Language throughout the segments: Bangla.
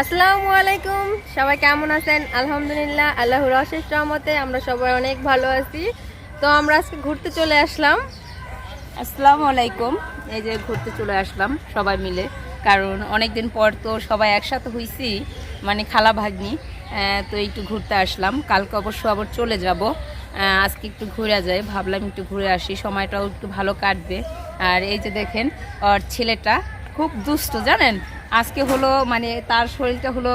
আসসালামু আলাইকুম। সবাই কেমন আছেন? আলহামদুলিল্লাহ, আল্লাহর অশেষ রহমতে আমরা সবাই অনেক ভালো আছি। তো আমরা আজকে ঘুরতে চলে আসলাম। আসসালামু আলাইকুম। এই যে ঘুরতে চলে আসলাম সবাই মিলে। কারণ অনেক দিন পর তো সবাই একসাথে হইছি মানে খালা ভাগ্নি তো একটু ঘুরতে আসলাম। কালকে অবশ্য আবার চলে যাব। আজকে একটু ঘুরে যাই। ভাবলাম একটু ঘুরে আসি। সময়টাও একটু ভালো কাটবে। আর এই যে দেখেন, ওর ছেলেটা খুব দুষ্ট, জানেন? আজকে হলো মানে তার শরীরটা হলো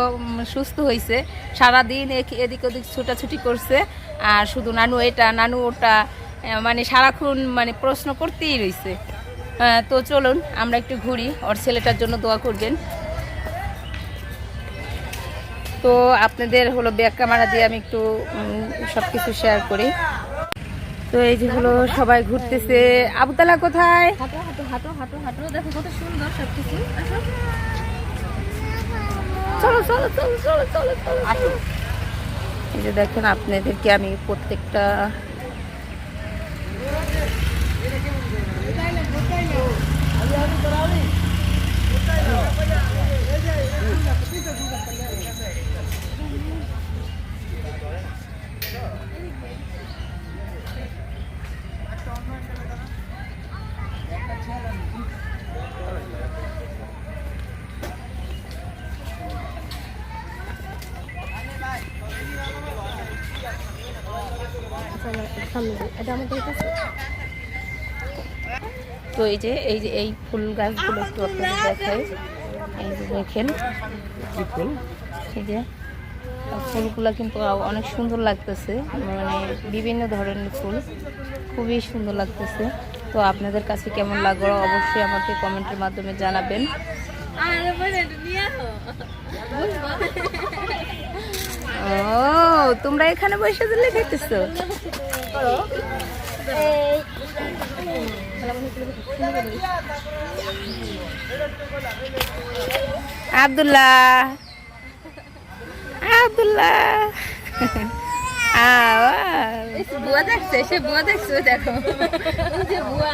সুস্থ হয়েছে সারাদিন এদিক ওদিক ছুটাছুটি করছে। আর শুধু নানু এটা, নানু ওটা মানে সারাক্ষণ মানে প্রশ্ন করতেই রয়েছে তো চলুন, আমরা একটু ঘুরি। ওর ছেলেটার জন্য দোয়া করবেন। তো আপনাদের হলো ব্যাক ক্যামেরা দিয়ে আমি একটু সব কিছু শেয়ার করি। তো এই যে হলো সবাই ঘুরতেছে। আবুতালা কোথায়? হাঁটো হাঁটো হাঁটো হাঁটো হাঁটো। দেখো কত সুন্দর সব কিছু চলো চলো চলো চলো চলো চলো চলো। এই যে দেখেন আপনাদেরকে আমি প্রত্যেকটা তো এই যে এই যে এই ফুল গাছগুলো একটু আপনাদের দেখাই। এই যে দেখেন। এই যে ফুলগুলো কিন্তু অনেক সুন্দর লাগতেছে। মানে বিভিন্ন ধরনের ফুল। খুবই সুন্দর লাগতেছে। তো আপনাদের কাছে কেমন লাগল অবশ্যই আমাকে কমেন্টের মাধ্যমে জানাবেন। ও তোমরা এখানে বসে দিলে খাইতেছো আব্দুল্লাহ। আব্দুল্লাহ। আওয়াও। বুয়া দেখছে সে বুয়া দেখছে দেখো। ওই যে বুয়া।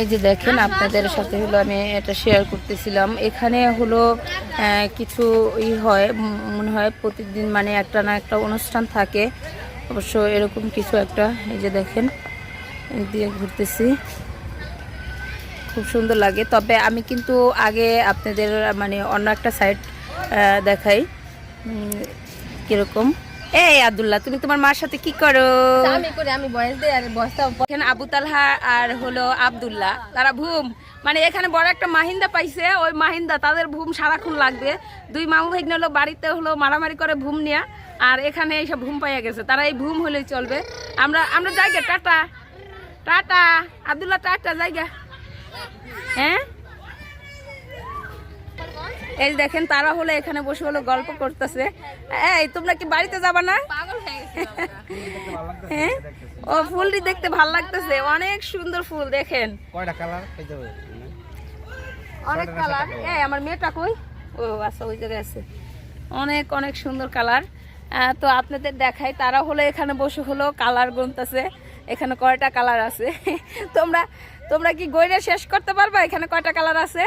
এই যে দেখেন, আপনাদের সাথে হলো আমি এটা শেয়ার করতেছিলাম। এখানে হলো কিছু ই হয় মনে হয় প্রতিদিন মানে একটা না একটা অনুষ্ঠান থাকে। অবশ্য এরকম কিছু একটা, এই যে দেখেন দিয়ে ঘুরতেছি। খুব সুন্দর লাগে। তবে আমি কিন্তু আগে আপনাদের মানে অন্য একটা সাইড দেখাই কীরকম। এই আব্দুল্লাহ তুমি তোমার মার সাথে কি করো? আমি করে আমি বয়স দেই আর বস্তা এখানে আবু তালহা আর হলো আব্দুল্লাহ তারা ভুম। মানে এখানে বড় একটা মাহিন্দা পাইছে ওই মাহিন্দা তাদের ভুম সারাক্ষণ লাগবে। দুই মামু ভাই হলো বাড়িতে হলো মারামারি করে ভুম নিয়া আর এখানে এইসব ভুম পাইয়া গেছে। তারা এই ভুম হলেই চলবে। আমরা আমরা যাইগে টাটা। টাটা। আবদুল্লাহ টাটা জায়গা হ্যাঁ? এই দেখেন তারা হলো এখানে বসে হলো গল্প করতেছে। এই তোমরা কি বাড়িতে যাবা না? পাগল হয়ে গেছে ও ফুলটি দেখতে ভালো লাগতেছে। অনেক সুন্দর ফুল দেখেন। কয়টা কালার? অনেক কালার। এই আমার মেয়েটা কই? ও আচ্ছা ওই জায়গায় আছে। অনেক অনেক সুন্দর কালার। তো আপনাদের দেখাই তারা হলো এখানে বসে হলো কালার গুনতেছে। এখানে কয়টা কালার আছে? তোমরা তোমরা কি গইরা শেষ করতে পারবা? এখানে কয়টা কালার আছে?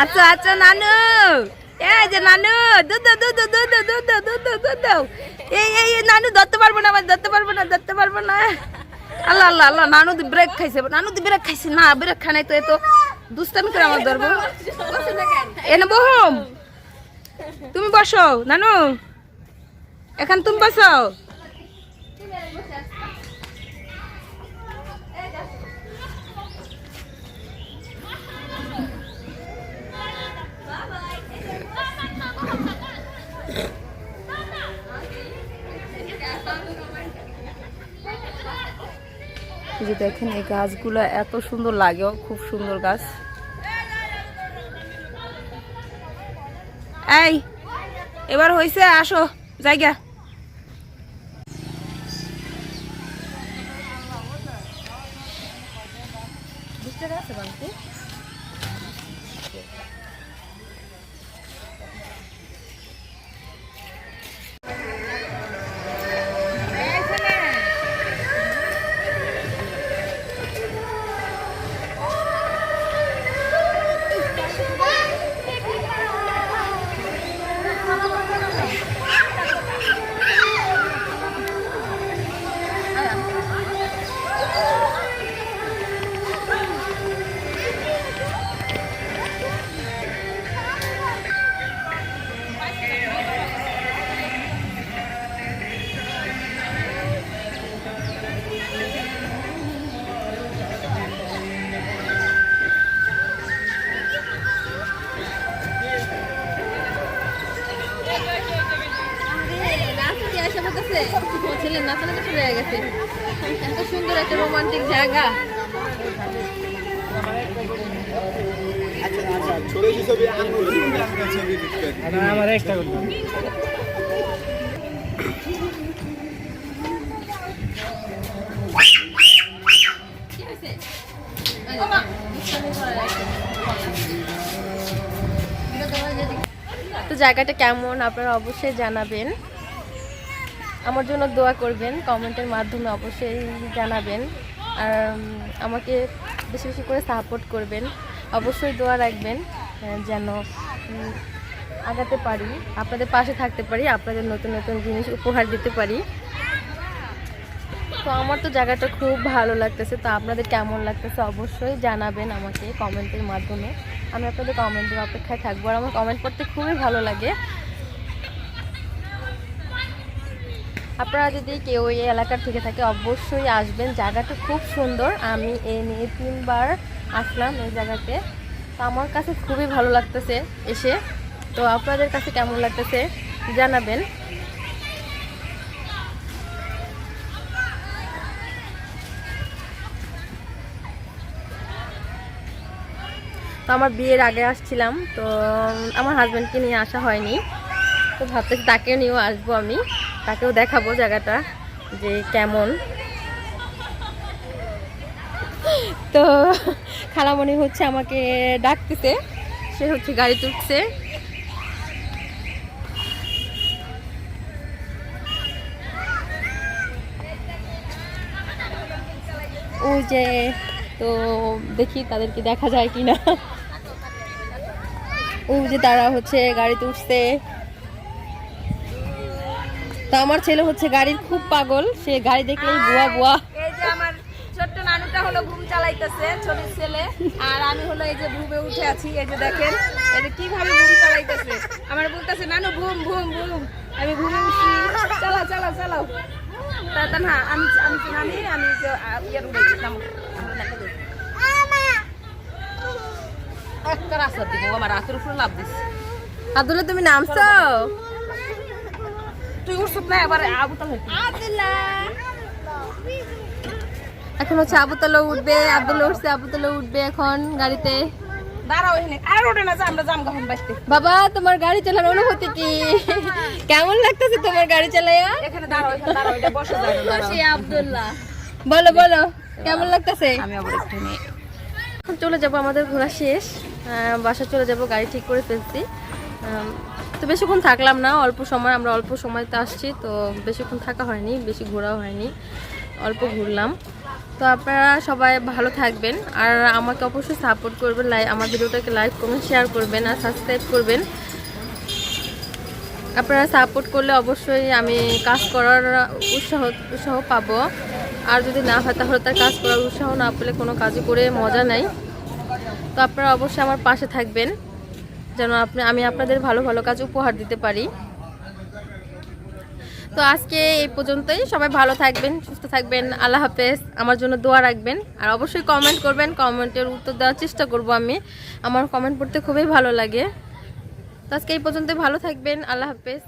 আচ্ছা আচ্ছা নানু। এই যে নানু, দুধ দুধ দুধ দুধ দুধ দুধ। এই এই নানু ধরতে পারব না আবার ধরতে পারব না, ধরতে পারব না। আল্লাহ আল্লাহ আল্লাহ, নানু দি ব্রেক খাইছে। নানু দি ব্রেক খাইছে না ব্রেক খানাই তো এত দুষ্টামি করে আমার ধরবো। এনে বহম। তুমি বসো, নানু। এখন তুমি বসো। যে দেখেন এই গাছগুলো এত সুন্দর লাগে খুব সুন্দর গাছ। এই, এবার হয়েছে আসো, জায়গা। বুঝতে নাচতেছে ও ছেলে নাচানাচি শুরু হয়ে গেছে। এত সুন্দর একটা রোমান্টিক জায়গা। তো জায়গাটা কেমন? আপনারা অবশ্যই জানাবেন। আমার জন্য দোয়া করবেন, কমেন্টের মাধ্যমে অবশ্যই জানাবেন। আর আমাকে বেশি বেশি করে সাপোর্ট করবেন। অবশ্যই দোয়া রাখবেন যেন আগাতে পারি, আপনাদের পাশে থাকতে পারি, আপনাদের নতুন নতুন জিনিস উপহার দিতে পারি। তো আমার তো জায়গাটা খুব ভালো লাগতেছে, তো আপনাদের কেমন লাগতেছে অবশ্যই জানাবেন আমাকে কমেন্টের মাধ্যমে। আমি আপনাদের কমেন্টের অপেক্ষায় থাকব, আর আমার কমেন্ট করতে খুবই ভালো লাগে। আপনারা যদি কেউ এই এলাকার থেকে থাকে, অবশ্যই আসবেন। জায়গাটা খুব সুন্দর। আমি এই নিয়ে তিনবার আসলাম এই জায়গাতে। তো আমার কাছে খুবই ভালো লাগতেছে এসে। তো আপনাদের কাছে কেমন লাগতেছে জানাবেন। তো আমার বিয়ের আগে আসছিলাম, তো আমার হাজব্যান্ডকে নিয়ে আসা হয়নি। তো ভাবতেছি তাকে নিয়েও আসব আমি। তাকেও দেখাবো জায়গাটা যে কেমন। তো খালামণি হচ্ছে আমাকে ডাকতেছে, সে হচ্ছে গাড়ি তুলছে। ওই যে, তো দেখি তাদেরকে দেখা যায় কি না ও যে তারা হচ্ছে গাড়িতে উঠছে তো আমার ছেলে হচ্ছে গাড়ির খুব পাগল সে গাড়ি দেখলেই বুয়া বুয়া। এই যে আমার ছোট্ট নানুটা হলো ঘুম চালাইতেছে ছোট ছেলে। আর আমি হলো এই যে ঘুমে উঠে আছি এই যে দেখেন এই যে কীভাবে ঘুম চালাইতেছে। আমার বলতেছে নানু ঘুম ঘুম ঘুম। আমি ঘুমে উঠছি চালাও চালাও চালাও। তা না আমি আমি নামি আমি যে আ, ইয়ের উঠে গেছিলাম একটা রাস্তা দিব আমার রাতের উপরে লাভ দিস আব্দুল্লাহ তুমি নামছো? তুই উঠছিস না এবার আবুতাল এখন হচ্ছে আবুতলা উঠবে উঠছে আবুতলা উঠবে এখন গাড়িতে। বাবা তোমার গাড়ি চালানোর অনুভূতি কি? কেমন লাগতেছে তোমার গাড়ি চালাইয়া? বলো বলো কেমন লাগতেছে? চলে যাব আমাদের ঘোরা শেষ। আহ, বাসা চলে যাব গাড়ি ঠিক করে ফেলছি। তো বেশিক্ষণ থাকলাম না, অল্প সময়, আমরা অল্প সময়তে আসছি, তো বেশিক্ষণ থাকা হয়নি, বেশি ঘোরাও হয়নি, অল্প ঘুরলাম। তো আপনারা সবাই ভালো থাকবেন, আর আমাকে অবশ্যই সাপোর্ট করবেন, লাই, আমার ভিডিওটাকে লাইক কমেন্ট শেয়ার করবেন, আর সাবস্ক্রাইব করবেন। আপনারা সাপোর্ট করলে অবশ্যই আমি কাজ করার উৎসাহ উৎসাহ পাবো। আর যদি না হয়, তাহলে তার কাজ করার উৎসাহ না পেলে কোনো কাজই করে মজা নাই। তো আপনারা অবশ্যই আমার পাশে থাকবেন। যেন আপনি, আমি আপনাদের ভালো ভালো কাজ উপহার দিতে পারি। তো আজকে এই পর্যন্তই। সবাই ভালো থাকবেন, সুস্থ থাকবেন। আল্লাহ হাফেজ। আমার জন্য দোয়া রাখবেন। আর অবশ্যই কমেন্ট করবেন। কমেন্টের উত্তর দেওয়ার চেষ্টা করব আমি। আমার কমেন্ট পড়তে খুবই ভালো লাগে। তো আজকে এই পর্যন্তই। ভালো থাকবেন। আল্লাহ হাফেজ।